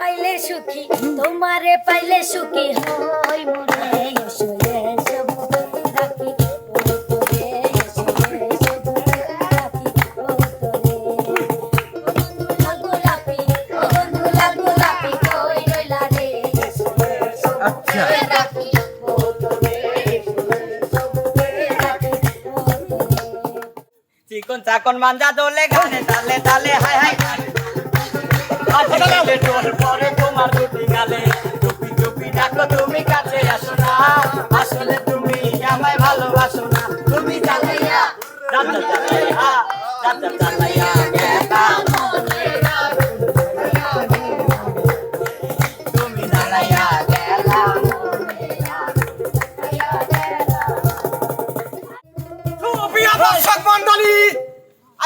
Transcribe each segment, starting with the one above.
পাইলে সুখী, তোমারে পাইলে সুখী হই এসো এসো বুকে রাখি ও তোরে এসো এসো বুকে রাখি ও তোরে ও গোলাপি ও গোলাপ গোলাপি কই রইলা রে এসো এসো রাখি ও তোরে এসো এসো বুকে রাখি ও তোরে চিকন চাকন মাঞ্জা দোলে গানে, তালে তালে হাই হাই আসলে তুমি আমায় ভালোবাসো না।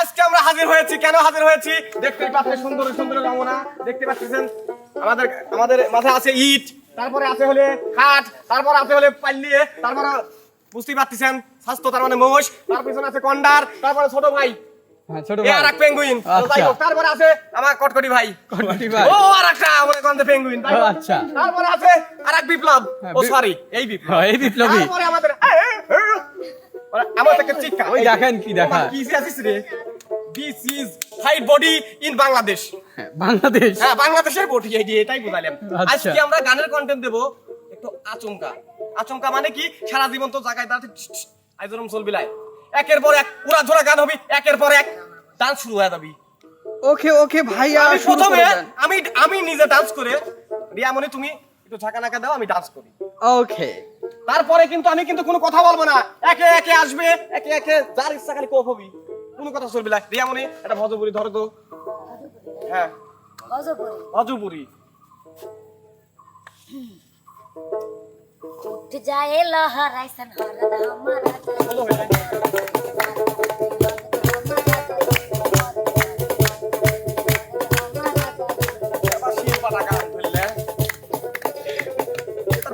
আজকে আমরা হাজির হয়েছি। কেন হাজির হয়েছি? দেখতেই পাচ্ছেন সুন্দর সুন্দর রঙনা দেখতে পাচ্ছেন, আমাদের আমাদের মাথায় আছে ইট। তারপরে আছে হলে খাট তারপর আছে হলে পাল্লিয়ে তারপরে বুঝতেই পারতেছেন স্বাস্থ্য তার মানে মোষ তার পিছনে আছে কন্ডার তারপরে ছোট ভাই। হ্যাঁ আর এক আচ্ছা। তারপরে আছে আমার কটকটি ভাই। ও আর একটা পেঙ্গুইন আচ্ছা। তারপরে আছে আর এক বিপ্লব। ও সরি এই বিপ্লব। এই বিপ্লবী। তারপরে আমাদের আমার থেকে চিৎকার ওই দেখেন কি রে। This is body in Bangladesh Bangladesh. হ্যাঁ বাংলাদেশের এই দিয়ে এটাই আচ্ছা। আজকে আমরা গানের কন্টেন্ট দেব একটু আচমকা। আচমকা মানে কি? সারা জীবন তো জায়গায় দাঁড়াতে আইজরম লাই। একের পর এক পুরা গান হবি একের পর এক ডান্স শুরু হয়ে যাবি। ওকে ওকে ভাইয়া আমি প্রথমে আমি আমি নিজে ডান্স করে রিয়ামনি তুমি একটু ঝাঁকা নাকা দাও আমি ডান্স করি। ওকে। তারপরে কিন্তু আমি কিন্তু কোনো কথা বলব না। একে একে আসবে একে একে যার ইচ্ছা খালি কোপ হবি। কোনো কথা চলবে না রিয়ামনি এটা ভজপুরি ধরো তো। হ্যাঁ।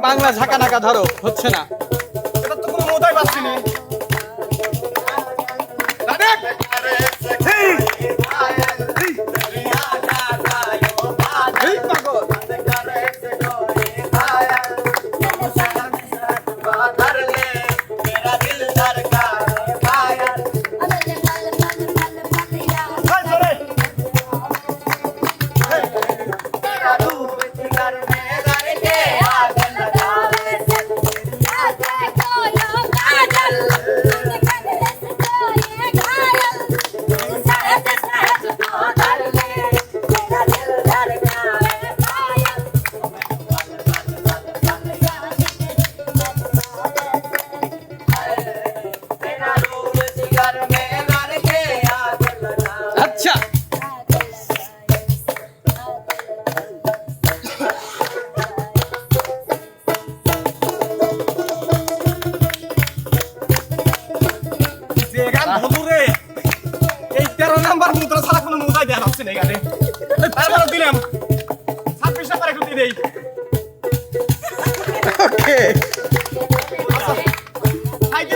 বাংলা ঝাঁকা নাকা ধরো হচ্ছে না। এটা তো কোনো মোদাই পাচ্ছি না।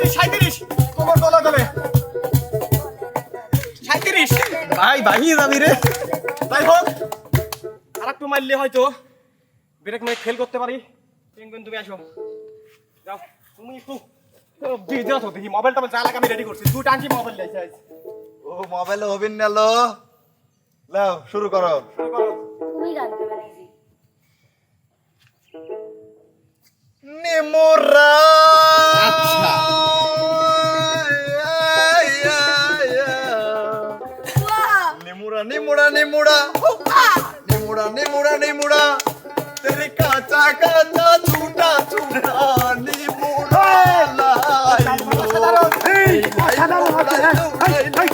সাঁইত্রিশ, সাঁইত্রিশ। কোমর দোলা দোলে। সাঁইত্রিশ। ভাই ভাঙিয়ে যাবি রে। যাই হোক, আর একটু মারলে হয়তো ব্রেক মেক ফেল করতে পারি। পেঙ্গুইন তুমি আসো। যাও। তুমি একটু ও, দিয়ে দাও তো দেখি। মোবাইল যা লাগে আমি রেডি করছি। দু টাঙ্কি মোবাইল লাইছে ও মোবাইলে হবিন না লো। লাও শুরু করো। শুরু করো। তুমি গান নিমুরা নিমুরা নিমুরা নিমুরা নিমুরা নিমুরা নিমুরা তেরি কাঁচা কাঁচা ছুটা ছুটা নিমুরা লাইলো এই লাইলো লাইলো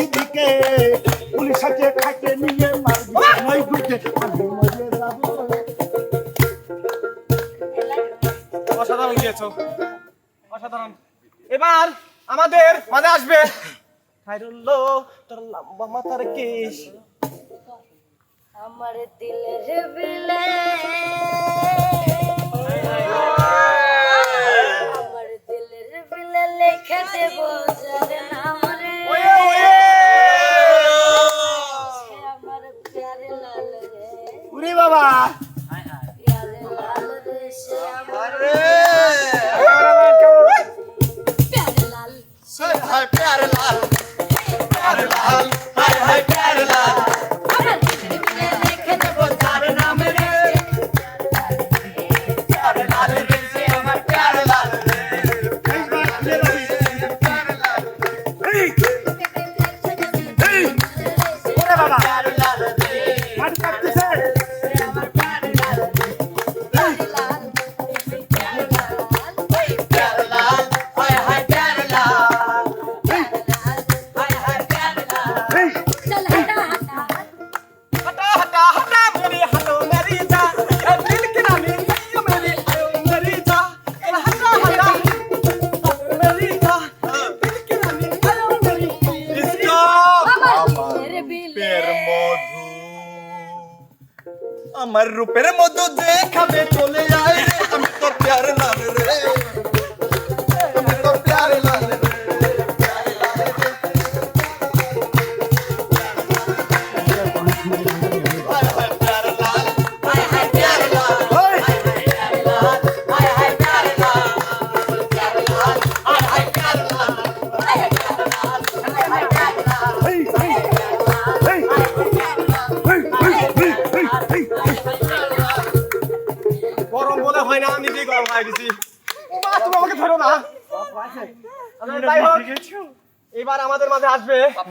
সিদ্দিকে পুলিশ খাইতে নিয়ে মারবি ঢুকে অসাধারণ গিয়েছো অসাধারণ। এবার আমাদের মাঝে আসবে। খাইরুল্লো তোর লম্বা মাথার কেশ। আমার দিলের বেলা উরে বাবা। আরে।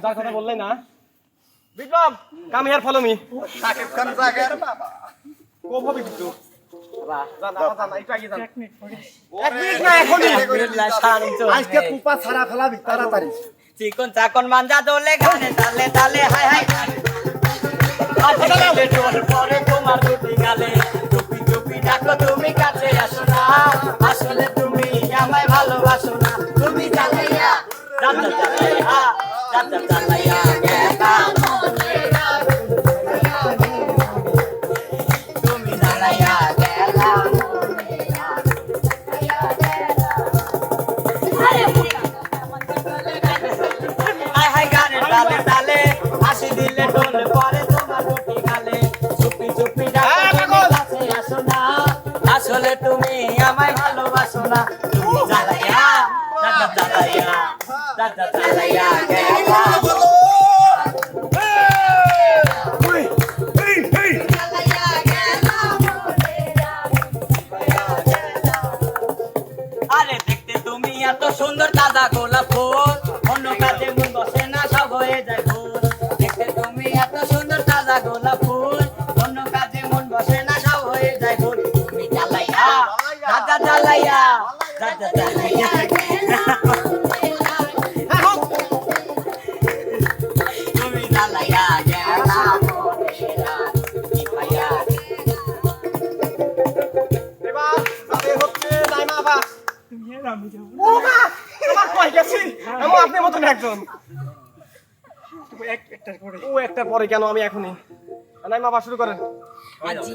যার কথা বললে না। Biplob come here follow me Shakib Khan জাগার বাবা কো ভাবি কিন্তু চিকন চাকন মাঞ্জা দোলে গানে তালে তালে হাই হাই পরে তোমার দুটি গালে। টুপি টুপি ডাকো তুমি কাছে আসো না। আসলে তুমি আমায় ভালোবাসো না। তুমি জানাইয়া রাম তুমি আমায় ভালোবাসো না। তুমি জ্বালাইয়া জ্বালাইয়া தலையாக পরে কেন আমি এখনই? নাই মা শুরু করেন। আজি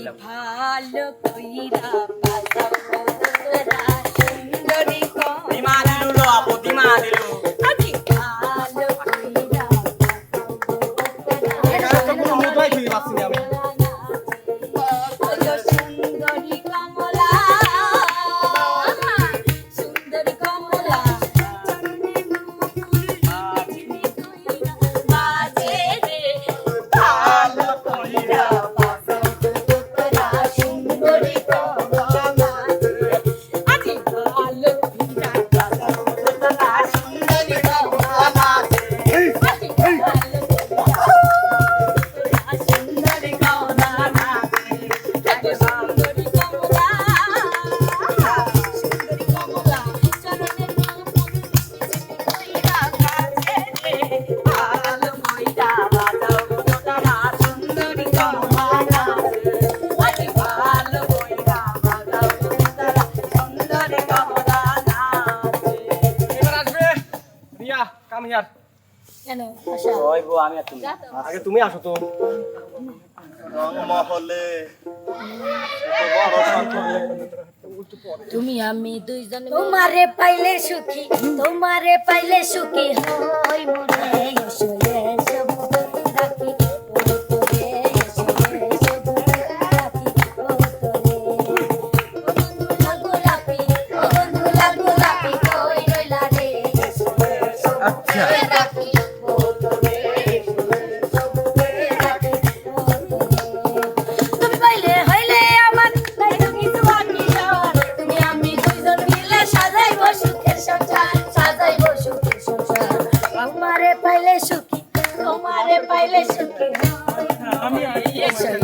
করব আমি আর তুমি আগে তুমি আসো তো। তুমি আমি দুইজন তোমারে পাইলে সুখী তোমারে পাইলে সুখী হই মনে Yes, sir.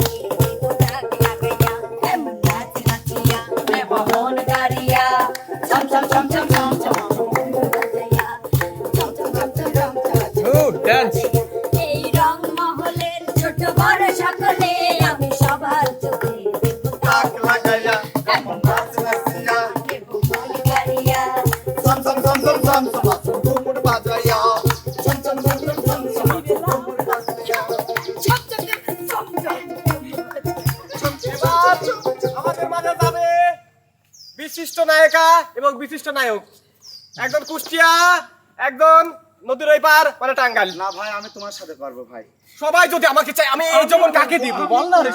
Dance. নায়িকা এবং বিশিষ্ট নায়ক। একজন কুষ্টিয়া একজন নদীর ওই পার মানে টাঙ্গাল না ভাই আমি তোমার সাথে পারব ভাই। সবাই যদি আমাকে চাই আমি এই যেমন কাকে দিব? বল না রে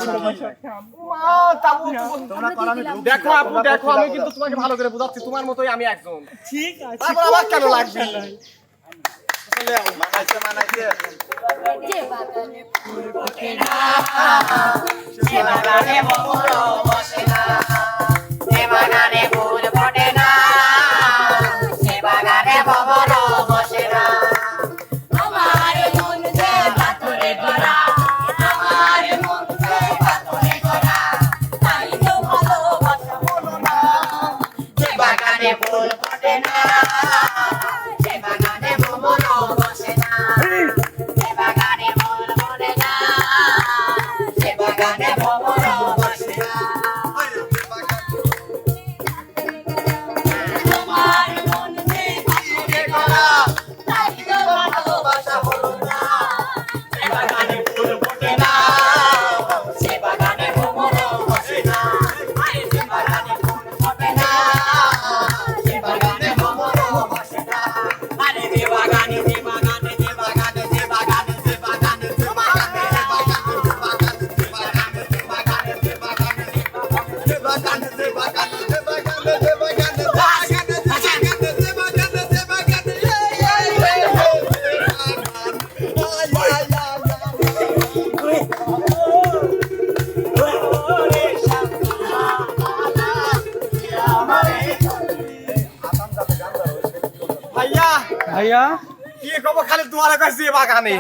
দেখো আপু দেখো আমি কিন্তু তোমাকে ভালো করে বুঝাচ্ছি তোমার মতোই আমি একজন। ঠিক আছে। তারপর আমার কেন লাগবে? মানাইছে। মানাইছে সে বাগানে বসে না সে বাগানে కోలుకుంటున్నా তোমার কাছে যে বাগানে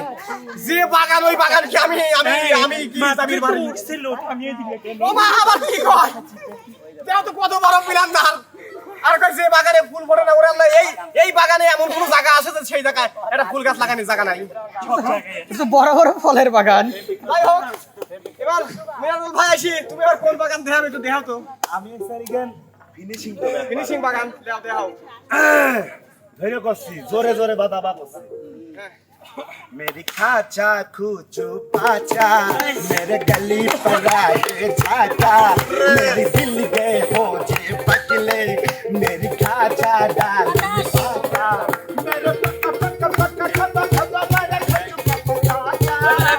যে বাগান ওই বাগান কি আমি আমি আমি কি সাবির বাড়ি? ও মা আবার কি কয়? দেও তো কত বড় প্ল্যান না। আর কয় যে বাগানে ফুল ফোটে না ওরা এই এই বাগানে এমন কোন জায়গা আছে যে সেই জায়গায় একটা ফুল গাছ লাগানোর জায়গা নাই? এটা তো বড় বড় ফলের বাগান। যাই হোক এবার মিরাজুল ভাই আসি তুমি এবার কোন বাগান দেখাও একটু দেখাও তো। আমি সারিগান ফিনিশিং করে ফিনিশিং বাগান দেখাও দেখাও। ধৈর্য করছি জোরে জোরে বাধা বাঁধছি मेरी खाचा खूचू पाचा मेरे गली पर आए छाता मेरी दिल के हो जे पकले मेरी खाचा डाल मेरे पक्का पक्का पक्का खब्बा खब्बा मेरे खचू पक्का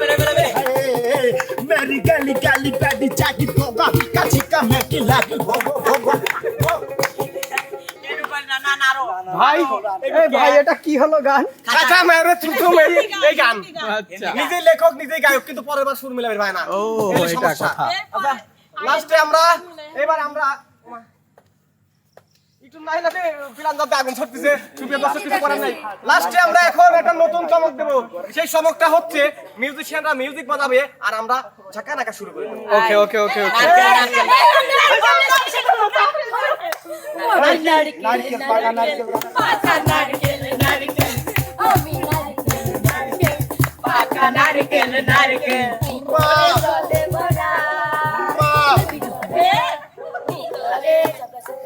मेरी गली गली पैडी चाकी होगा काची का मैं की लागी हो ভাই এই ভাই এটা কি হলো গান কাঁচা মেরে থুতু মেরে এই গান আচ্ছা নিজে লেখক নিজে গায়ক কিন্তু পরের বার সুর মিলাবে ভাই না ও, এটা কথা। আচ্ছা লাস্টে আমরা এবার আমরা একটু নাই না আগুন ছড়তেছে দর্শক কিছু করার নাই লাস্টে আমরা এখন একটা নতুন চমক দেব সেই চমকটা হচ্ছে মিউজিশিয়ানরা মিউজিক বাজাবে আর আমরা ঝাঁকা নাকা শুরু করে দেবো ওকে ওকে ওকে ওকে নারকেল পাকা নারকেল আমি নারকেল নারকেল জলে ভরা ভিতরে আমি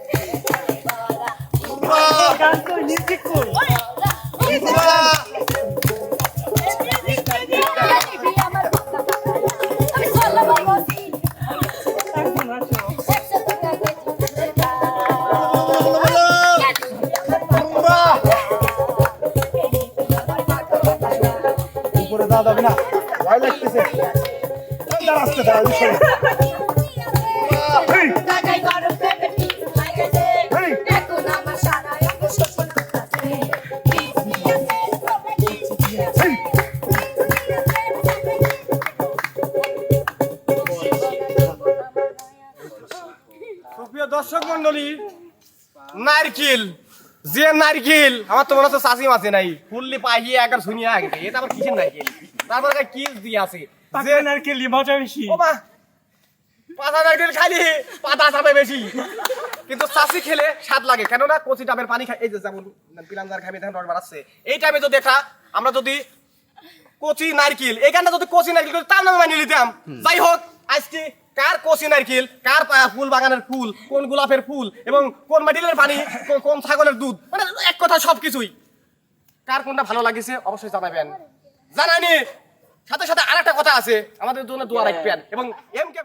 অঙ্গ শোষণ করতেছে সুপ্রিয় দর্শক মন্ডলী, নারকেল, যে নারকেল, আমার তো মনে হচ্ছে মাছে নাই। ফুললি পাহিয়ে একবার শুনিয়ে এটা আবার কিসের নারকেল? তারপরে কি দিয়ে আছে। যে নারকেল মজা বেশি? ও মা পাতা নারকেল খালি পাতা চাপে বেশি। কিন্তু চাষি খেলে স্বাদ লাগে কেননা কচি ডাবের পানি খাই এই যে যেমন খাবি দেখেন রস বাড়াচ্ছে। এই টাইমে যদি এটা আমরা যদি কচি নারকেল এই গানটা যদি কচি নারকেল তার নামে মানিয়ে নিতাম। যাই হোক আজকে কার কচি নারকেল কার ফুল বাগানের ফুল কোন গোলাপের ফুল এবং কোন মাটিলের পানি কোন ছাগলের দুধ? মানে এক কথা সবকিছুই। কার কোনটা ভালো লাগিছে অবশ্যই জানাবেন। জানানি সাথে সাথে আরেকটা কথা আছে। আমাদের জন্য দোয়া রাখবেন। এবং এম কে